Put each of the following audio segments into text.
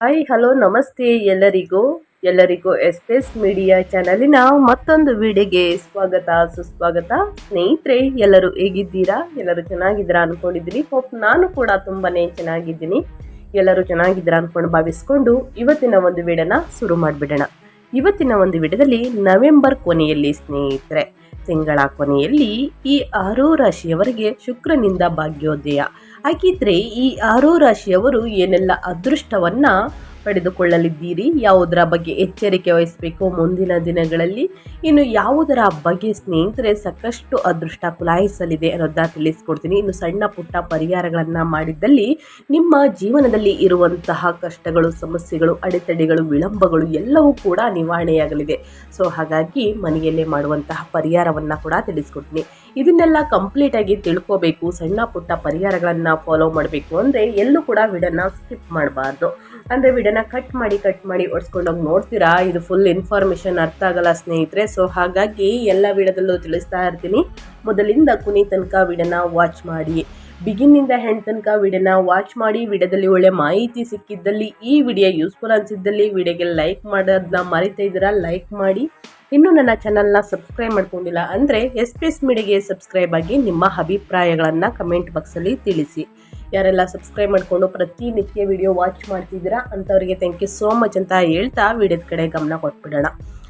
Hi hello ನಮಸ್ತೆ ಎಲ್ಲರಿಗೂ. ಎಲ್ಲರಿಗೂ ಎಸ್ ಮೀಡಿಯಾ ಚಾನಲಿನ ಮತ್ತೊಂದು ವಿಡಿಯೋಗೆ ಸ್ವಾಗತ, ಸುಸ್ವಾಗತ. ಸ್ನೇಹಿತರೆ, ಎಲ್ಲರೂ ಹೇಗಿದ್ದೀರಾ? ಎಲ್ಲರೂ ಚೆನ್ನಾಗಿದ್ದೀರಾ ಅಂದ್ಕೊಂಡಿದ್ದೀನಿ ಹೋಪ್ ನಾನು ಕೂಡ ತುಂಬಾ ಚೆನ್ನಾಗಿದ್ದೀನಿ. ಎಲ್ಲರೂ ಚೆನ್ನಾಗಿದ್ದೀರಾ ಅಂದ್ಕೊಂಡು ಭಾವಿಸ್ಕೊಂಡು ಇವತ್ತಿನ ಒಂದು ವಿಡಿಯೋನ ಶುರು ಮಾಡಿಬಿಡೋಣ. ಇವತ್ತಿನ ಒಂದು ವಿಡಿಯೋದಲ್ಲಿ ನವೆಂಬರ್ ಕೊನೆಯಲ್ಲಿ ಸ್ನೇಹಿತರೆ, ತಿಂಗಳ ಕೊನೆಯಲ್ಲಿ ಈ ಆರು ರಾಶಿಯವರಿಗೆ ಶುಕ್ರನಿಂದ ಭಾಗ್ಯೋದಯ. ಹಾಗಿದ್ರೆ ಈ ಆರೋ ರಾಶಿಯವರು ಏನೆಲ್ಲ ಅದೃಷ್ಟವನ್ನ ಪಡೆದುಕೊಳ್ಳಲಿದ್ದೀರಿ? ಯಾವುದರ ಬಗ್ಗೆ ಎಚ್ಚರಿಕೆ ವಹಿಸಬೇಕು ಮುಂದಿನ ದಿನಗಳಲ್ಲಿ? ಇನ್ನು ಯಾವುದರ ಬಗ್ಗೆ ಸ್ನೇಹಿತರೆ ಸಾಕಷ್ಟು ಅದೃಷ್ಟ ಕುಲಾಯಿಸಲಿದೆ ಅನ್ನೋದನ್ನ ತಿಳಿಸ್ಕೊಡ್ತೀನಿ. ಇನ್ನು ಸಣ್ಣ ಪುಟ್ಟ ಪರಿಹಾರಗಳನ್ನು ಮಾಡಿದ್ದಲ್ಲಿ ನಿಮ್ಮ ಜೀವನದಲ್ಲಿ ಇರುವಂತಹ ಕಷ್ಟಗಳು, ಸಮಸ್ಯೆಗಳು, ಅಡೆತಡೆಗಳು, ವಿಳಂಬಗಳು ಎಲ್ಲವೂ ಕೂಡ ನಿವಾರಣೆಯಾಗಲಿದೆ. ಸೊ ಹಾಗಾಗಿ ಮನೆಯಲ್ಲೇ ಮಾಡುವಂತಹ ಪರಿಹಾರವನ್ನು ಕೂಡ ತಿಳಿಸ್ಕೊಡ್ತೀನಿ. ಇದನ್ನೆಲ್ಲ ಕಂಪ್ಲೀಟಾಗಿ ತಿಳ್ಕೋಬೇಕು. ಸಣ್ಣ ಪುಟ್ಟ ಪರಿಹಾರಗಳನ್ನು ಫಾಲೋ ಮಾಡಬೇಕು ಅಂದರೆ ಎಲ್ಲೂ ಕೂಡ ವಿಡನ್ನು ಸ್ಕಿಪ್ ಮಾಡಬಾರ್ದು. ಅಂದರೆ ವಿಡಿಯೋನ ಕಟ್ ಮಾಡಿ ಕಟ್ ಮಾಡಿ ಓಡಿಸ್ಕೊಂಡೋಗಿ ನೋಡ್ತೀರಾ? ಇದು ಫುಲ್ ಇನ್ಫಾರ್ಮೇಷನ್ ಅರ್ಥ ಆಗಲ್ಲ ಸ್ನೇಹಿತರೆ. ಸೊ ಹಾಗಾಗಿ ಎಲ್ಲ ವಿಡಿಯೋದಲ್ಲೂ ತಿಳಿಸ್ತಾ ಇರ್ತೀನಿ. ಮೊದಲಿಂದ ಕುನಿ ತನಕ ವಿಡಿಯೋನ ವಾಚ್ ಮಾಡಿ ಬಿಗಿನ್ನಿಂದ ಹೆಣ್ ತನಕ ವಿಡಿಯೋನ ವಾಚ್ ಮಾಡಿ, ವಿಡಿಯೋದಲ್ಲಿ ಒಳ್ಳೆ ಮಾಹಿತಿ ಸಿಕ್ಕಿದ್ದಲ್ಲಿ, ಈ ವಿಡಿಯೋ ಯೂಸ್ಫುಲ್ ಅನಿಸಿದ್ದಲ್ಲಿ ವಿಡಿಯೋಗೆ ಲೈಕ್ ಮಾಡೋದನ್ನ ಮರಿತಾ ಇದ್ದೀರಾ? ಲೈಕ್ ಮಾಡಿ. ಇನ್ನೂ ನನ್ನ ಚಾನಲ್ನ ಸಬ್ಸ್ಕ್ರೈಬ್ ಮಾಡ್ಕೊಂಡಿಲ್ಲ ಅಂದರೆ ಎಸ್ ಪಿ ಎಸ್ ಮೀಡಿಯಾಗೆ ಸಬ್ಸ್ಕ್ರೈಬ್ ಆಗಿ ನಿಮ್ಮ ಅಭಿಪ್ರಾಯಗಳನ್ನು ಕಮೆಂಟ್ ಬಾಕ್ಸಲ್ಲಿ ತಿಳಿಸಿ. ಯಾರೆಲ್ಲ ಸಬ್ಸ್ಕ್ರೈಬ್ ಮಾಡಿಕೊಂಡು ಪ್ರತಿನಿತ್ಯ ವಿಡಿಯೋ ವಾಚ್ ಮಾಡ್ತಿದ್ದೀರಾ ಅಂಥವರಿಗೆ ಥ್ಯಾಂಕ್ ಯು ಸೋ ಮಚ್ ಅಂತ ಹೇಳ್ತಾ ವಿಡಿಯೋದ ಕಡೆ ಗಮನ ಕೊಟ್ಬಿಡೋಣ.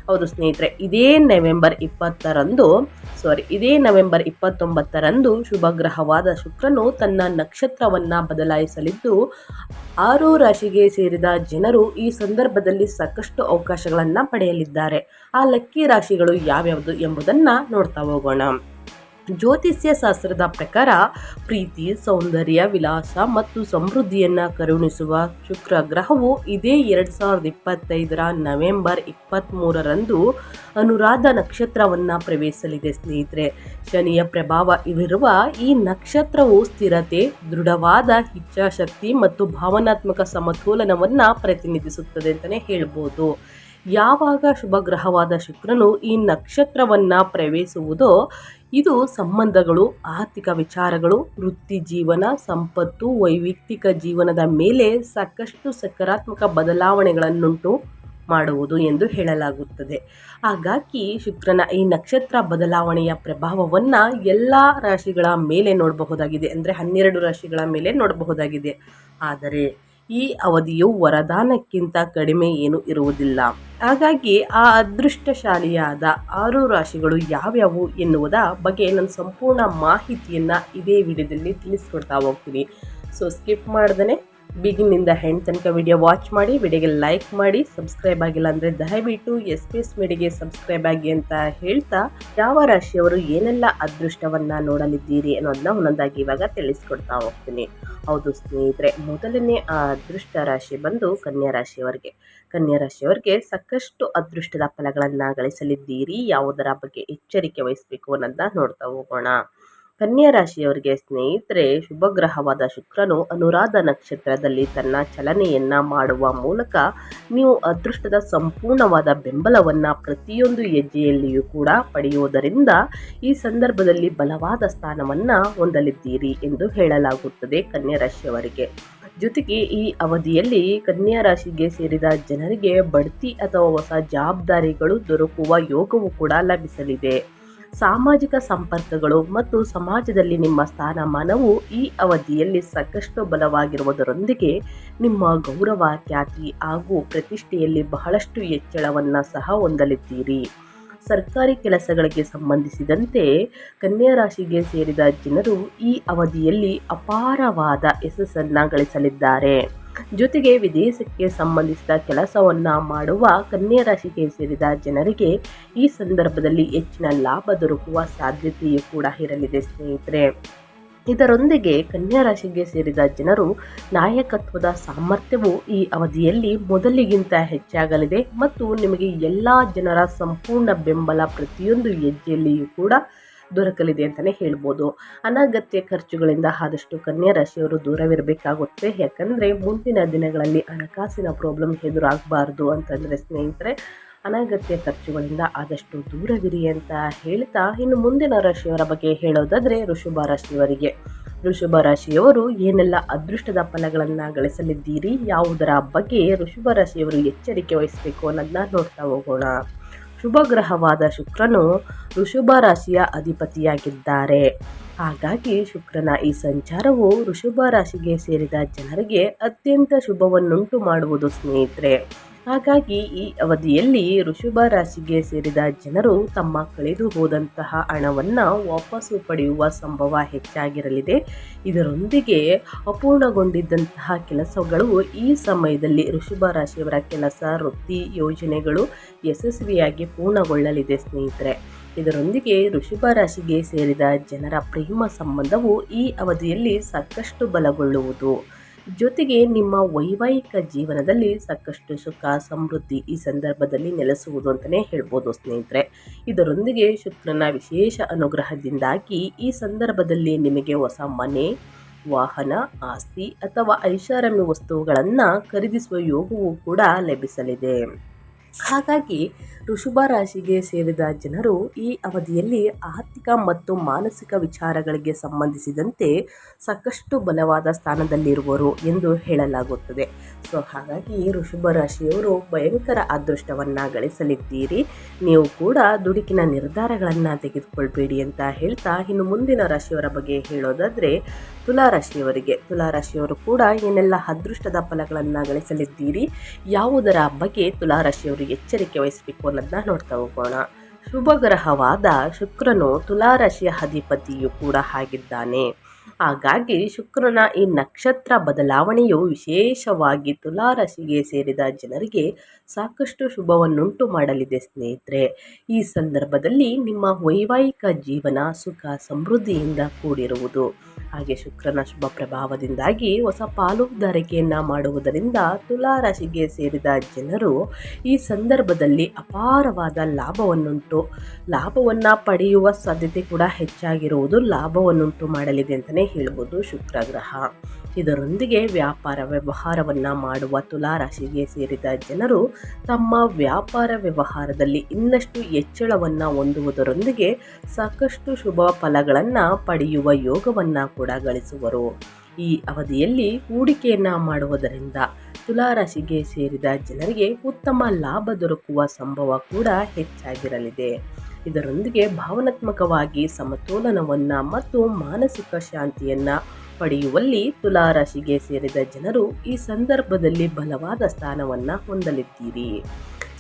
ಹೌದು ಸ್ನೇಹಿತರೆ, ಇದೇ ನವೆಂಬರ್ ಇಪ್ಪತ್ತರಂದು ಸಾರಿ ಇದೇ ನವೆಂಬರ್ ಇಪ್ಪತ್ತೊಂಬತ್ತರಂದು ಶುಭಗ್ರಹವಾದ ಶುಕ್ರನು ತನ್ನ ನಕ್ಷತ್ರವನ್ನು ಬದಲಾಯಿಸಲಿದ್ದು, ಆರು ರಾಶಿಗೆ ಸೇರಿದ ಜನರು ಈ ಸಂದರ್ಭದಲ್ಲಿ ಸಾಕಷ್ಟು ಅವಕಾಶಗಳನ್ನು ಪಡೆಯಲಿದ್ದಾರೆ. ಆ ಲಕ್ಕಿ ರಾಶಿಗಳು ಯಾವ್ಯಾವುದು ಎಂಬುದನ್ನು ನೋಡ್ತಾ ಹೋಗೋಣ. ಜ್ಯೋತಿಷ್ಯ ಶಾಸ್ತ್ರದ ಪ್ರಕಾರ, ಪ್ರೀತಿ, ಸೌಂದರ್ಯ, ವಿಲಾಸ ಮತ್ತು ಸಮೃದ್ಧಿಯನ್ನು ಕರುಣಿಸುವ ಶುಕ್ರ ಗ್ರಹವು ಇದೇ ಎರಡು ಸಾವಿರದ ಇಪ್ಪತ್ತೈದರ ನವೆಂಬರ್ ಇಪ್ಪತ್ತ್ಮೂರರಂದು ಅನುರಾಧ ನಕ್ಷತ್ರವನ್ನು ಪ್ರವೇಶಿಸಲಿದೆ ಸ್ನೇಹಿತರೆ. ಶನಿಯ ಪ್ರಭಾವ ಇವಿರುವ ಈ ನಕ್ಷತ್ರವು ಸ್ಥಿರತೆ, ದೃಢವಾದ ಇಚ್ಛಾಶಕ್ತಿ ಮತ್ತು ಭಾವನಾತ್ಮಕ ಸಮತೋಲನವನ್ನು ಪ್ರತಿನಿಧಿಸುತ್ತದೆ ಅಂತಲೇ ಹೇಳ್ಬೋದು. ಯಾವಾಗ ಶುಭ ಗ್ರಹವಾದ ಶುಕ್ರನು ಈ ನಕ್ಷತ್ರವನ್ನು ಪ್ರವೇಶಿಸುವುದೋ, ಇದು ಸಂಬಂಧಗಳು, ಆರ್ಥಿಕ ವಿಚಾರಗಳು, ವೃತ್ತಿ ಜೀವನ, ಸಂಪತ್ತು ವೈಯಕ್ತಿಕ ಜೀವನದ ಮೇಲೆ ಸಾಕಷ್ಟು ಸಕಾರಾತ್ಮಕ ಬದಲಾವಣೆಗಳನ್ನುಂಟು ಮಾಡುವುದು ಎಂದು ಹೇಳಲಾಗುತ್ತದೆ. ಹಾಗಾಗಿ ಶುಕ್ರನ ಈ ನಕ್ಷತ್ರ ಬದಲಾವಣೆಯ ಪ್ರಭಾವವನ್ನು ಎಲ್ಲ ರಾಶಿಗಳ ಮೇಲೆ ನೋಡಬಹುದಾಗಿದೆ. ಅಂದರೆ ಹನ್ನೆರಡು ರಾಶಿಗಳ ಮೇಲೆ ನೋಡಬಹುದಾಗಿದೆ. ಆದರೆ ಈ ಅವಧಿಯು ವರದಾನಕ್ಕಿಂತ ಕಡಿಮೆ ಏನು ಇರುವುದಿಲ್ಲ. ಹಾಗಾಗಿ ಆ ಅದೃಷ್ಟಶಾಲಿಯಾದ ಆರು ರಾಶಿಗಳು ಯಾವ್ಯಾವು ಎನ್ನುವುದ ಬಗ್ಗೆ ನಾನು ಸಂಪೂರ್ಣ ಮಾಹಿತಿಯನ್ನು ಇದೇ ವಿಡಿಯೋದಲ್ಲಿ ತಿಳಿಸ್ಕೊಡ್ತಾ ಹೋಗ್ತೀನಿ. ಸೊ ಸ್ಕಿಪ್ ಮಾಡ್ದೇ ಬಿಗಿನಿಂದ ಹೆಣ್ಣು ತನಕ ವಿಡಿಯೋ ವಾಚ್ ಮಾಡಿ ವಿಡಿಯೋಗೆ ಲೈಕ್ ಮಾಡಿ ಸಬ್ಸ್ಕ್ರೈಬ್ ಆಗಿಲ್ಲ ಅಂದರೆ ದಯವಿಟ್ಟು ಎಸ್ ಪಿ ಎಸ್ ಮೀಡಿಗೆ ಸಬ್ಸ್ಕ್ರೈಬ್ ಆಗಿ ಅಂತ ಹೇಳ್ತಾ, ಯಾವ ರಾಶಿಯವರು ಏನೆಲ್ಲ ಅದೃಷ್ಟವನ್ನು ನೋಡಲಿದ್ದೀರಿ ಅನ್ನೋದನ್ನ ಒಂದೊಂದಾಗಿ ಇವಾಗ ತಿಳಿಸ್ಕೊಡ್ತಾ ಹೋಗ್ತೀನಿ. ಹೌದು ಸ್ನೇಹಿತರೆ, ಮೊದಲನೇ ಆ ಅದೃಷ್ಟ ರಾಶಿ ಬಂದು ಕನ್ಯಾ ರಾಶಿಯವರಿಗೆ. ಕನ್ಯಾ ರಾಶಿಯವರಿಗೆ ಸಾಕಷ್ಟು ಅದೃಷ್ಟದ ಫಲಗಳನ್ನು ಗಳಿಸಲಿದ್ದೀರಿ, ಯಾವುದರ ಬಗ್ಗೆ ಎಚ್ಚರಿಕೆ ವಹಿಸಬೇಕು ಅನ್ನೋದನ್ನ ನೋಡ್ತಾ ಹೋಗೋಣ. ಕನ್ಯಾ ರಾಶಿಯವರಿಗೆ ಸ್ನೇಹಿತರೆ ಶುಭ ಗ್ರಹವಾದ ಶುಕ್ರನು ಅನುರಾಧ ನಕ್ಷತ್ರದಲ್ಲಿ ತನ್ನ ಚಲನೆಯನ್ನ ಮಾಡುವ ಮೂಲಕ ನೀವು ಅದೃಷ್ಟದ ಸಂಪೂರ್ಣವಾದ ಬೆಂಬಲವನ್ನು ಪ್ರತಿಯೊಂದು ಹೆಜ್ಜೆಯಲ್ಲಿಯೂ ಕೂಡ ಪಡೆಯುವುದರಿಂದ ಈ ಸಂದರ್ಭದಲ್ಲಿ ಬಲವಾದ ಸ್ಥಾನವನ್ನು ಹೊಂದಲಿದ್ದೀರಿ ಎಂದು ಹೇಳಲಾಗುತ್ತದೆ ಕನ್ಯಾ ರಾಶಿಯವರಿಗೆ ಜೊತೆಗೆ ಈ ಅವಧಿಯಲ್ಲಿ ಕನ್ಯಾ ರಾಶಿಗೆ ಸೇರಿದ ಜನರಿಗೆ ಬಡ್ತಿ ಅಥವಾ ಹೊಸ ಜವಾಬ್ದಾರಿಗಳು ದೊರಕುವ ಯೋಗವು ಕೂಡ ಲಭಿಸಲಿದೆ. ಸಾಮಾಜಿಕ ಸಂಪರ್ಕಗಳು ಮತ್ತು ಸಮಾಜದಲ್ಲಿ ನಿಮ್ಮ ಸ್ಥಾನಮಾನವು ಈ ಅವಧಿಯಲ್ಲಿ ಸಾಕಷ್ಟು ಬಲವಾಗಿರುವುದರೊಂದಿಗೆ ನಿಮ್ಮ ಗೌರವ, ಖ್ಯಾತಿ ಹಾಗೂ ಪ್ರತಿಷ್ಠೆಯಲ್ಲಿ ಬಹಳಷ್ಟು ಹೆಚ್ಚಳವನ್ನು ಸಹ ಹೊಂದಲಿದ್ದೀರಿ. ಸರ್ಕಾರಿ ಕೆಲಸಗಳಿಗೆ ಸಂಬಂಧಿಸಿದಂತೆ ಕನ್ಯಾ ರಾಶಿಗೆ ಸೇರಿದ ಜನರು ಈ ಅವಧಿಯಲ್ಲಿ ಅಪಾರವಾದ ಯಶಸ್ಸನ್ನು ಗಳಿಸಲಿದ್ದಾರೆ. ಜೊತೆಗೆ ವಿದೇಶಕ್ಕೆ ಸಂಬಂಧಿಸಿದ ಕೆಲಸವನ್ನು ಮಾಡುವ ಕನ್ಯಾ ರಾಶಿಗೆ ಸೇರಿದ ಜನರಿಗೆ ಈ ಸಂದರ್ಭದಲ್ಲಿ ಹೆಚ್ಚಿನ ಲಾಭ ದೊರಕುವ ಸಾಧ್ಯತೆಯೂ ಕೂಡ ಇರಲಿದೆ, ಸ್ನೇಹಿತರೆ. ಇದರೊಂದಿಗೆ ಕನ್ಯಾ ರಾಶಿಗೆ ಸೇರಿದ ಜನರು ನಾಯಕತ್ವದ ಸಾಮರ್ಥ್ಯವು ಈ ಅವಧಿಯಲ್ಲಿ ಮೊದಲಿಗಿಂತ ಹೆಚ್ಚಾಗಲಿದೆ ಮತ್ತು ನಿಮಗೆ ಎಲ್ಲ ಜನರ ಸಂಪೂರ್ಣ ಬೆಂಬಲ ಪ್ರತಿಯೊಂದು ಹೆಜ್ಜೆಯಲ್ಲಿಯೂ ಕೂಡ ದೊರಕಲಿದೆ ಅಂತಲೇ ಹೇಳ್ಬೋದು. ಅನಗತ್ಯ ಖರ್ಚುಗಳಿಂದ ಆದಷ್ಟು ಕನ್ಯಾ ರಾಶಿಯವರು ದೂರವಿರಬೇಕಾಗುತ್ತೆ. ಯಾಕಂದರೆ ಮುಂದಿನ ದಿನಗಳಲ್ಲಿ ಹಣಕಾಸಿನ ಪ್ರಾಬ್ಲಮ್ ಎದುರಾಗಬಾರ್ದು ಅಂತಂದರೆ ಸ್ನೇಹಿತರೆ, ಅನಗತ್ಯ ಖರ್ಚುಗಳಿಂದ ಆದಷ್ಟು ದೂರವಿರಿ ಅಂತ ಹೇಳ್ತಾ ಇನ್ನು ಮುಂದಿನ ರಾಶಿಯವರ ಬಗ್ಗೆ ಹೇಳೋದಾದರೆ ಋಷಭ ರಾಶಿಯವರಿಗೆ. ಋಷಭ ರಾಶಿಯವರು ಏನೆಲ್ಲ ಅದೃಷ್ಟದ ಫಲಗಳನ್ನು ಗಳಿಸಲಿದ್ದೀರಿ, ಯಾವುದರ ಬಗ್ಗೆ ಋಷಭ ರಾಶಿಯವರು ಎಚ್ಚರಿಕೆ ವಹಿಸಬೇಕು ಅನ್ನೋದನ್ನ ನೋಡ್ತಾ ಹೋಗೋಣ. ಶುಭ ಗ್ರಹವಾದ ಶುಕ್ರನು ಋಷಭ ರಾಶಿಯ ಅಧಿಪತಿಯಾಗಿದ್ದಾರೆ. ಹಾಗಾಗಿ ಶುಕ್ರನ ಈ ಸಂಚಾರವು ಋಷಭ ರಾಶಿಗೆ ಸೇರಿದ ಜನರಿಗೆ ಅತ್ಯಂತ ಶುಭವನ್ನುಂಟು ಮಾಡುವುದು ಸ್ನೇಹಿತರೆ. ಹಾಗಾಗಿ ಈ ಅವಧಿಯಲ್ಲಿ ವೃಷಭ ರಾಶಿಗೆ ಸೇರಿದ ಜನರು ತಮ್ಮ ಕಳೆದು ಹೋದಂತಹ ಹಣವನ್ನು ವಾಪಸ್ಸು ಪಡೆಯುವ ಸಂಭವ ಹೆಚ್ಚಾಗಿರಲಿದೆ. ಇದರೊಂದಿಗೆ ಅಪೂರ್ಣಗೊಂಡಿದ್ದಂತಹ ಕೆಲಸಗಳು ಈ ಸಮಯದಲ್ಲಿ ವೃಷಭ ರಾಶಿಯವರ ಕೆಲಸ, ವೃತ್ತಿ, ಯೋಜನೆಗಳು ಯಶಸ್ವಿಯಾಗಿ ಪೂರ್ಣಗೊಳ್ಳಲಿದೆ ಸ್ನೇಹಿತರೆ. ಇದರೊಂದಿಗೆ ವೃಷಭ ರಾಶಿಗೆ ಸೇರಿದ ಜನರ ಪ್ರೇಮ ಸಂಬಂಧವು ಈ ಅವಧಿಯಲ್ಲಿ ಸಾಕಷ್ಟು ಬಲಗೊಳ್ಳುವುದು. ಜೊತೆಗೆ ನಿಮ್ಮ ವೈವಾಹಿಕ ಜೀವನದಲ್ಲಿ ಸಾಕಷ್ಟು ಸುಖ, ಸಮೃದ್ಧಿ ಈ ಸಂದರ್ಭದಲ್ಲಿ ನೆಲೆಸುವುದು ಅಂತಲೇ ಹೇಳ್ಬೋದು ಸ್ನೇಹಿತರೆ. ಇದರೊಂದಿಗೆ ಶುಕ್ರನ ವಿಶೇಷ ಅನುಗ್ರಹದಿಂದಾಗಿ ಈ ಸಂದರ್ಭದಲ್ಲಿ ನಿಮಗೆ ಹೊಸ ಮನೆ, ವಾಹನ, ಆಸ್ತಿ ಅಥವಾ ಐಷಾರಾಮಿ ವಸ್ತುಗಳನ್ನು ಖರೀದಿಸುವ ಯೋಗವೂ ಕೂಡ ಲಭಿಸಲಿದೆ. ಹಾಗಾಗಿ ಋಷಭ ರಾಶಿಗೆ ಸೇರಿದ ಜನರು ಈ ಅವಧಿಯಲ್ಲಿ ಆರ್ಥಿಕ ಮತ್ತು ಮಾನಸಿಕ ವಿಚಾರಗಳಿಗೆ ಸಂಬಂಧಿಸಿದಂತೆ ಸಾಕಷ್ಟು ಬಲವಾದ ಸ್ಥಾನದಲ್ಲಿರುವರು ಎಂದು ಹೇಳಲಾಗುತ್ತದೆ. ಸೊ, ಹಾಗಾಗಿ ಋಷಭ ರಾಶಿಯವರು ಭಯಂಕರ ಅದೃಷ್ಟವನ್ನು ಗಳಿಸಲಿದ್ದೀರಿ. ನೀವು ಕೂಡ ದುಡುಕಿನ ನಿರ್ಧಾರಗಳನ್ನು ತೆಗೆದುಕೊಳ್ಬೇಡಿ ಅಂತ ಹೇಳ್ತಾ ಇನ್ನು ಮುಂದಿನ ರಾಶಿಯವರ ಬಗ್ಗೆ ಹೇಳೋದಾದರೆ ತುಲಾರಾಶಿಯವರಿಗೆ ತುಲಾರಾಶಿಯವರು ಕೂಡ ಏನೆಲ್ಲ ಅದೃಷ್ಟದ ಫಲಗಳನ್ನು ಗಳಿಸಲಿದ್ದೀರಿ, ಯಾವುದರ ಬಗ್ಗೆ ತುಲಾರಾಶಿಯವರು ಎಚ್ಚರಿಕೆ ವಹಿಸಬೇಕು ಅನ್ನೋದನ್ನ ನೋಡ್ತಾ ಹೋಗೋಣ. ಶುಭ ಗ್ರಹವಾದ ಶುಕ್ರನು ತುಲಾರಾಶಿಯ ಅಧಿಪತಿಯು ಕೂಡ ಆಗಿದ್ದಾನೆ. ಹಾಗಾಗಿ ಶುಕ್ರನ ಈ ನಕ್ಷತ್ರ ಬದಲಾವಣೆಯು ವಿಶೇಷವಾಗಿ ತುಲಾರಾಶಿಗೆ ಸೇರಿದ ಜನರಿಗೆ ಸಾಕಷ್ಟು ಶುಭವನ್ನುಂಟು ಮಾಡಲಿದೆ ಸ್ನೇಹಿತರೆ. ಈ ಸಂದರ್ಭದಲ್ಲಿ ನಿಮ್ಮ ವೈವಾಹಿಕ ಜೀವನ ಸುಖ ಸಮೃದ್ಧಿಯಿಂದ ಕೂಡಿರುವುದು. ಹಾಗೆ ಶುಕ್ರನ ಶುಭ ಪ್ರಭಾವದಿಂದಾಗಿ ಹೊಸ ಪಾಲುದಾರಿಕೆಯನ್ನು ಮಾಡುವುದರಿಂದ ತುಲಾರಾಶಿಗೆ ಸೇರಿದ ಜನರು ಈ ಸಂದರ್ಭದಲ್ಲಿ ಅಪಾರವಾದ ಲಾಭವನ್ನುಂಟು, ಲಾಭವನ್ನು ಪಡೆಯುವ ಸಾಧ್ಯತೆ ಕೂಡ ಹೆಚ್ಚಾಗಿರುವುದು ಲಾಭವನ್ನುಂಟು ಮಾಡಲಿದೆ ಅಂತಲೇ ಹೇಳ್ಬೋದು ಶುಕ್ರ ಗ್ರಹ ಇದರೊಂದಿಗೆ ವ್ಯಾಪಾರ ವ್ಯವಹಾರವನ್ನು ಮಾಡುವ ತುಲಾರಾಶಿಗೆ ಸೇರಿದ ಜನರು ತಮ್ಮ ವ್ಯಾಪಾರ ವ್ಯವಹಾರದಲ್ಲಿ ಇನ್ನಷ್ಟು ಹೆಚ್ಚಳವನ್ನು ಹೊಂದುವುದರೊಂದಿಗೆ ಸಾಕಷ್ಟು ಶುಭ ಫಲಗಳನ್ನು ಪಡೆಯುವ ಯೋಗವನ್ನು ಕೂಡ ಗಳಿಸುವರು. ಈ ಅವಧಿಯಲ್ಲಿ ಹೂಡಿಕೆಯನ್ನು ಮಾಡುವುದರಿಂದ ತುಲಾರಾಶಿಗೆ ಸೇರಿದ ಜನರಿಗೆ ಉತ್ತಮ ಲಾಭ ದೊರಕುವ ಸಂಭವ ಕೂಡ ಹೆಚ್ಚಾಗಿರಲಿದೆ. ಇದರೊಂದಿಗೆ ಭಾವನಾತ್ಮಕವಾಗಿ ಸಮತೋಲನವನ್ನು ಮತ್ತು ಮಾನಸಿಕ ಶಾಂತಿಯನ್ನು ಪಡೆಯುವಲ್ಲಿ ತುಲಾರಾಶಿಗೆ ಸೇರಿದ ಜನರು ಈ ಸಂದರ್ಭದಲ್ಲಿ ಬಲವಾದ ಸ್ಥಾನವನ್ನು ಹೊಂದಲಿದ್ದೀರಿ.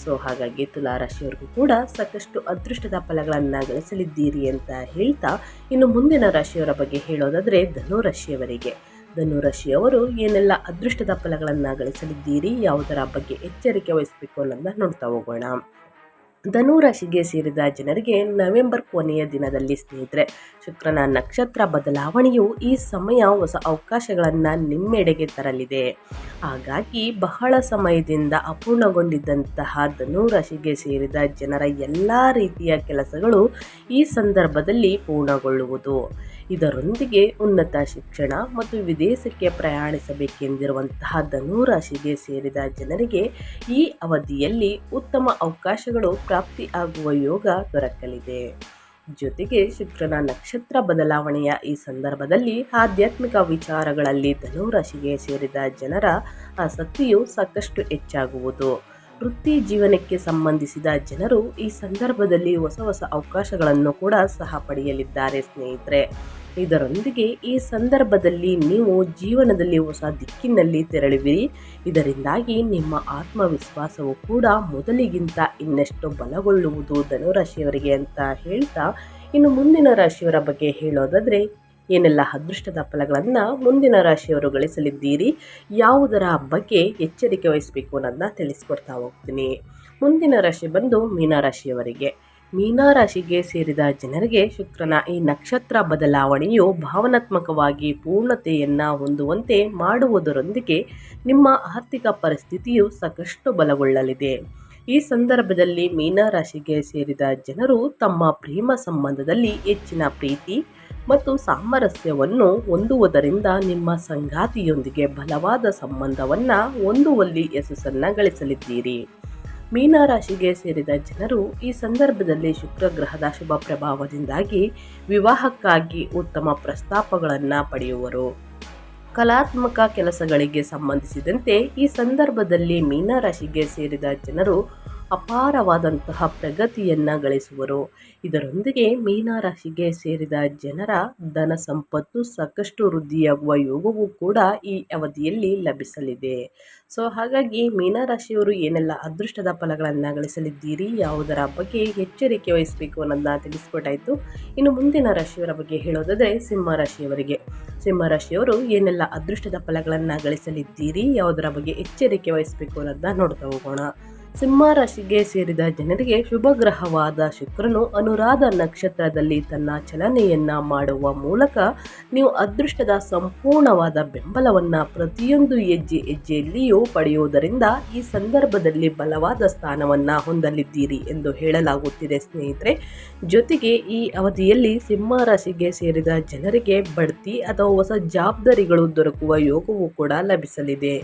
ಸೊ ಹಾಗಾಗಿ ತುಲಾರಾಶಿಯವರಿಗೂ ಕೂಡ ಸಾಕಷ್ಟು ಅದೃಷ್ಟದ ಫಲಗಳನ್ನು ಗಳಿಸಲಿದ್ದೀರಿ ಅಂತ ಹೇಳ್ತಾ ಇನ್ನು ಮುಂದಿನ ರಾಶಿಯವರ ಬಗ್ಗೆ ಹೇಳೋದಾದರೆ ಧನುರಾಶಿಯವರಿಗೆ. ಧನುರಾಶಿಯವರು ಏನೆಲ್ಲ ಅದೃಷ್ಟದ ಫಲಗಳನ್ನು ಗಳಿಸಲಿದ್ದೀರಿ, ಯಾವುದರ ಬಗ್ಗೆ ಎಚ್ಚರಿಕೆ ವಹಿಸಬೇಕು ಅನ್ನೋದನ್ನ ನೋಡ್ತಾ ಹೋಗೋಣ. ಧನುರಾಶಿಗೆ ಸೇರಿದ ಜನರಿಗೆ ನವೆಂಬರ್ ಕೊನೆಯ ದಿನದಲ್ಲಿ ಸ್ನೇಹಿತರೆ, ಶುಕ್ರನ ನಕ್ಷತ್ರ ಬದಲಾವಣೆಯು ಈ ಸಮಯ ಹೊಸ ಅವಕಾಶಗಳನ್ನು ನಿಮ್ಮೆಡೆಗೆ ತರಲಿದೆ. ಹಾಗಾಗಿ ಬಹಳ ಸಮಯದಿಂದ ಅಪೂರ್ಣಗೊಂಡಿದ್ದಂತಹ ಧನುರಾಶಿಗೆ ಸೇರಿದ ಜನರ ಎಲ್ಲ ರೀತಿಯ ಕೆಲಸಗಳು ಈ ಸಂದರ್ಭದಲ್ಲಿ ಪೂರ್ಣಗೊಳ್ಳುವುದು. ಇದರೊಂದಿಗೆ ಉನ್ನತ ಶಿಕ್ಷಣ ಮತ್ತು ವಿದೇಶಕ್ಕೆ ಪ್ರಯಾಣಿಸಬೇಕೆಂದಿರುವಂತಹ ಧನುರಾಶಿಗೆ ಸೇರಿದ ಜನರಿಗೆ ಈ ಅವಧಿಯಲ್ಲಿ ಉತ್ತಮ ಅವಕಾಶಗಳು ಪ್ರಾಪ್ತಿ ಆಗುವ ಯೋಗ ದೊರಕಲಿದೆ. ಜೊತೆಗೆ ಶುಕ್ರನ ನಕ್ಷತ್ರ ಬದಲಾವಣೆಯ ಈ ಸಂದರ್ಭದಲ್ಲಿ ಆಧ್ಯಾತ್ಮಿಕ ವಿಚಾರಗಳಲ್ಲಿ ಧನುರಾಶಿಗೆ ಸೇರಿದ ಜನರ ಆಸಕ್ತಿಯು ಸಾಕಷ್ಟು ಹೆಚ್ಚಾಗುವುದು. ವೃತ್ತಿ ಜೀವನಕ್ಕೆ ಸಂಬಂಧಿಸಿದ ಜನರು ಈ ಸಂದರ್ಭದಲ್ಲಿ ಹೊಸ ಹೊಸ ಅವಕಾಶಗಳನ್ನು ಕೂಡ ಸಹ ಪಡೆಯಲಿದ್ದಾರೆ, ಸ್ನೇಹಿತರೆ. ಇದರೊಂದಿಗೆ ಈ ಸಂದರ್ಭದಲ್ಲಿ ನೀವು ಜೀವನದಲ್ಲಿ ಹೊಸ ದಿಕ್ಕಿನಲ್ಲಿ ತೆರಳುವಿರಿ ಇದರಿಂದಾಗಿ ನಿಮ್ಮ ಆತ್ಮವಿಶ್ವಾಸವು ಕೂಡ ಮೊದಲಿಗಿಂತ ಇನ್ನಷ್ಟು ಬಲಗೊಳ್ಳುವುದು ಧನುರಾಶಿಯವರಿಗೆ ಅಂತ ಹೇಳ್ತಾ, ಇನ್ನು ಮುಂದಿನ ರಾಶಿಯವರ ಬಗ್ಗೆ ಹೇಳೋದಾದರೆ ಏನೆಲ್ಲ ಅದೃಷ್ಟದ ಫಲಗಳನ್ನು ಮುಂದಿನ ರಾಶಿಯವರು ಗಳಿಸಲಿದ್ದೀರಿ? ಯಾವುದರ ಬಗ್ಗೆ ಎಚ್ಚರಿಕೆ ವಹಿಸಬೇಕು ಅನ್ನೋದನ್ನ ತಿಳಿಸ್ಕೊಡ್ತಾ ಹೋಗ್ತೀನಿ. ಮುಂದಿನ ರಾಶಿ ಬಂದು ಮೀನರಾಶಿಯವರಿಗೆ. ಮೀನರಾಶಿಗೆ ಸೇರಿದ ಜನರಿಗೆ ಶುಕ್ರನ ಈ ನಕ್ಷತ್ರ ಬದಲಾವಣೆಯು ಭಾವನಾತ್ಮಕವಾಗಿ ಪೂರ್ಣತೆಯನ್ನು ಹೊಂದುವಂತೆ ಮಾಡುವುದರೊಂದಿಗೆ ನಿಮ್ಮ ಆರ್ಥಿಕ ಪರಿಸ್ಥಿತಿಯು ಸಾಕಷ್ಟು ಬಲಗೊಳ್ಳಲಿದೆ. ಈ ಸಂದರ್ಭದಲ್ಲಿ ಮೀನರಾಶಿಗೆ ಸೇರಿದ ಜನರು ತಮ್ಮ ಪ್ರೇಮ ಸಂಬಂಧದಲ್ಲಿ ಹೆಚ್ಚಿನ ಪ್ರೀತಿ ಮತ್ತು ಸಾಮರಸ್ಯವನ್ನು ಹೊಂದುವುದರಿಂದ ನಿಮ್ಮ ಸಂಗಾತಿಯೊಂದಿಗೆ ಬಲವಾದ ಸಂಬಂಧವನ್ನು ಹೊಂದುವಲ್ಲಿ ಯಶಸ್ಸನ್ನು ಗಳಿಸಲಿದ್ದೀರಿ. ಮೀನರಾಶಿಗೆ ಸೇರಿದ ಜನರು ಈ ಸಂದರ್ಭದಲ್ಲಿ ಶುಕ್ರ ಗ್ರಹದ ಶುಭ ಪ್ರಭಾವದಿಂದಾಗಿ ವಿವಾಹಕ್ಕಾಗಿ ಉತ್ತಮ ಪ್ರಸ್ತಾಪಗಳನ್ನು ಪಡೆಯುವರು. ಕಲಾತ್ಮಕ ಕೆಲಸಗಳಿಗೆ ಸಂಬಂಧಿಸಿದಂತೆ ಈ ಸಂದರ್ಭದಲ್ಲಿ ಮೀನರಾಶಿಗೆ ಸೇರಿದ ಜನರು ಅಪಾರವಾದಂತಹ ಪ್ರಗತಿಯನ್ನು ಗಳಿಸುವರು. ಇದರೊಂದಿಗೆ ಮೀನರಾಶಿಗೆ ಸೇರಿದ ಜನರ ಧನ ಸಂಪತ್ತು ಸಾಕಷ್ಟು ವೃದ್ಧಿಯಾಗುವ ಯೋಗವೂ ಕೂಡ ಈ ಅವಧಿಯಲ್ಲಿ ಲಭಿಸಲಿದೆ. ಸೊ, ಹಾಗಾಗಿ ಮೀನರಾಶಿಯವರು ಏನೆಲ್ಲ ಅದೃಷ್ಟದ ಫಲಗಳನ್ನು ಗಳಿಸಲಿದ್ದೀರಿ, ಯಾವುದರ ಬಗ್ಗೆ ಎಚ್ಚರಿಕೆ ವಹಿಸಬೇಕು ಅನ್ನೋದನ್ನ ತಿಳಿಸ್ಕೊಟ್ಟಾಯಿತು. ಇನ್ನು ಮುಂದಿನ ರಾಶಿಯವರ ಬಗ್ಗೆ ಹೇಳೋದಾದರೆ ಸಿಂಹ ರಾಶಿಯವರಿಗೆ ಸಿಂಹ ರಾಶಿಯವರು ಏನೆಲ್ಲ ಅದೃಷ್ಟದ ಫಲಗಳನ್ನು ಗಳಿಸಲಿದ್ದೀರಿ, ಯಾವುದರ ಬಗ್ಗೆ ಎಚ್ಚರಿಕೆ ವಹಿಸಬೇಕು ಅನ್ನೋದನ್ನ ನೋಡ್ತಾ ಹೋಗೋಣ. ಸಿಂಹ ರಾಶಿಗೆ ಸೇರಿದ ಜನರಿಗೆ ಶುಭ ಗ್ರಹವಾದ ಶುಕ್ರನು ಅನುರಾಧ ನಕ್ಷತ್ರದಲ್ಲಿ ತನ್ನ ಚಲನೆಯನ್ನ ಮಾಡುವ ಮೂಲಕ ನೀವು ಅದೃಷ್ಟದ ಸಂಪೂರ್ಣವಾದ ಬೆಂಬಲವನ್ನ ಪ್ರತಿಯೊಂದು ಹೆಜ್ಜೆ ಹೆಜ್ಜೆಯಲ್ಲಿಯೂ ಪಡೆಯುವುದರಿಂದ ಈ ಸಂದರ್ಭದಲ್ಲಿ ಬಲವಾದ ಸ್ಥಾನವನ್ನ ಹೊಂದಲಿದ್ದೀರಿ ಎಂದು ಹೇಳಲಾಗುತ್ತಿದೆ ಸ್ನೇಹಿತರೆ. ಜೊತೆಗೆ ಈ ಅವಧಿಯಲ್ಲಿ ಸಿಂಹ ರಾಶಿಗೆ ಸೇರಿದ ಜನರಿಗೆ ಬಡ್ತಿ ಅಥವಾ ಹೊಸ ಜವಾಬ್ದಾರಿಗಳು ದೊರಕುವ ಯೋಗವೂ ಕೂಡ ಲಭಿಸಲಿದೆ.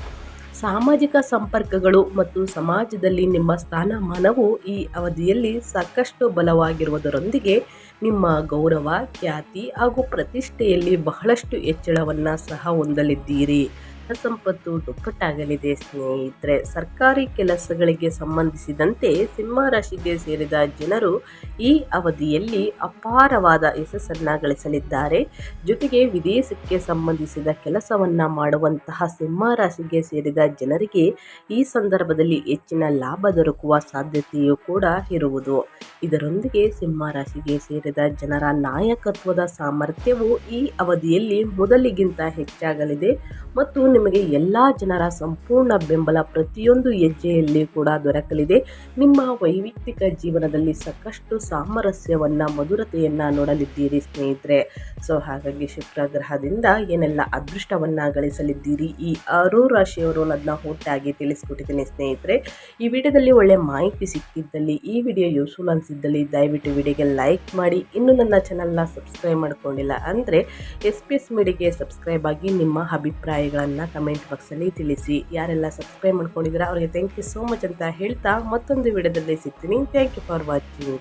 ಸಾಮಾಜಿಕ ಸಂಪರ್ಕಗಳು ಮತ್ತು ಸಮಾಜದಲ್ಲಿ ನಿಮ್ಮ ಸ್ಥಾನಮಾನವು ಈ ಅವಧಿಯಲ್ಲಿ ಸಾಕಷ್ಟು ಬಲವಾಗಿರುವುದರೊಂದಿಗೆ ನಿಮ್ಮ ಗೌರವ, ಖ್ಯಾತಿ ಹಾಗೂ ಪ್ರತಿಷ್ಠೆಯಲ್ಲಿ ಬಹಳಷ್ಟು ಹೆಚ್ಚಳವನ್ನು ಸಹ ಹೊಂದಲಿದ್ದೀರಿ. ಸಂಪತ್ತು ದುಪ್ಪಟ್ಟಾಗಲಿದೆ ಸ್ನೇಹಿತರೆ. ಸರ್ಕಾರಿ ಕೆಲಸಗಳಿಗೆ ಸಂಬಂಧಿಸಿದಂತೆ ಸಿಂಹ ರಾಶಿಗೆ ಸೇರಿದ ಜನರು ಈ ಅವಧಿಯಲ್ಲಿ ಅಪಾರವಾದ ಯಶಸ್ಸನ್ನು ಗಳಿಸಲಿದ್ದಾರೆ. ಜೊತೆಗೆ ವಿದೇಶಕ್ಕೆ ಸಂಬಂಧಿಸಿದ ಕೆಲಸವನ್ನು ಮಾಡುವಂತಹ ಸಿಂಹ ರಾಶಿಗೆ ಸೇರಿದ ಜನರಿಗೆ ಈ ಸಂದರ್ಭದಲ್ಲಿ ಹೆಚ್ಚಿನ ಲಾಭ ದೊರಕುವ ಸಾಧ್ಯತೆಯೂ ಕೂಡ ಇರುವುದು. ಇದರೊಂದಿಗೆ ಸಿಂಹ ರಾಶಿಗೆ ಸೇರಿದ ಜನರ ನಾಯಕತ್ವದ ಸಾಮರ್ಥ್ಯವು ಈ ಅವಧಿಯಲ್ಲಿ ಮೊದಲಿಗಿಂತ ಹೆಚ್ಚಾಗಲಿದೆ ಮತ್ತು ನಿಮಗೆ ಎಲ್ಲ ಜನರ ಸಂಪೂರ್ಣ ಬೆಂಬಲ ಪ್ರತಿಯೊಂದು ಹೆಜ್ಜೆಯಲ್ಲಿ ಕೂಡ ದೊರಕಲಿದೆ. ನಿಮ್ಮ ವೈಯಕ್ತಿಕ ಜೀವನದಲ್ಲಿ ಸಾಕಷ್ಟು ಸಾಮರಸ್ಯವನ್ನು, ಮಧುರತೆಯನ್ನು ನೋಡಲಿದ್ದೀರಿ ಸ್ನೇಹಿತರೆ. ಸೊ, ಹಾಗಾಗಿ ಶುಕ್ರ ಗ್ರಹದಿಂದ ಏನೆಲ್ಲ ಅದೃಷ್ಟವನ್ನು ಗಳಿಸಲಿದ್ದೀರಿ ಈ ಆರು ರಾಶಿಯವರು ನನ್ನ ಒಟ್ಟಾಗಿ ತಿಳಿಸ್ಕೊಟ್ಟಿದ್ದೀನಿ ಸ್ನೇಹಿತರೆ. ಈ ವಿಡಿಯೋದಲ್ಲಿ ಒಳ್ಳೆ ಮಾಹಿತಿ ಸಿಕ್ಕಿದ್ದಲ್ಲಿ, ಈ ವಿಡಿಯೋ ಯೂಸ್ಫುಲ್ ಅನಿಸಿದ್ದಲ್ಲಿ ದಯವಿಟ್ಟು ವಿಡಿಯೋಗೆ ಲೈಕ್ ಮಾಡಿ. ಇನ್ನು ನನ್ನ ಚಾನಲ್ನ ಸಬ್ಸ್ಕ್ರೈಬ್ ಮಾಡ್ಕೊಂಡಿಲ್ಲ ಅಂದರೆ ಎಸ್ ಪಿ ಎಸ್ ಮೀಡಿಗೆ ಸಬ್ಸ್ಕ್ರೈಬ್ ಆಗಿ ನಿಮ್ಮ ಅಭಿಪ್ರಾಯಗಳನ್ನು ಕಮೆಂಟ್ ಬಾಕ್ಸಲ್ಲಿ ತಿಳಿಸಿ ಯಾರೆಲ್ಲ ಸಬ್ಸ್ಕ್ರೈಬ್ ಮಾಡ್ಕೊಂಡಿದ್ದೀರಾ ಅವರಿಗೆ ಥ್ಯಾಂಕ್ ಯು ಸೋ ಮಚ್ ಅಂತ ಹೇಳ್ತಾ ಮತ್ತೊಂದು ವಿಡಿಯೋದಲ್ಲಿ ಸಿಗ್ತೀನಿ. Thank you for watching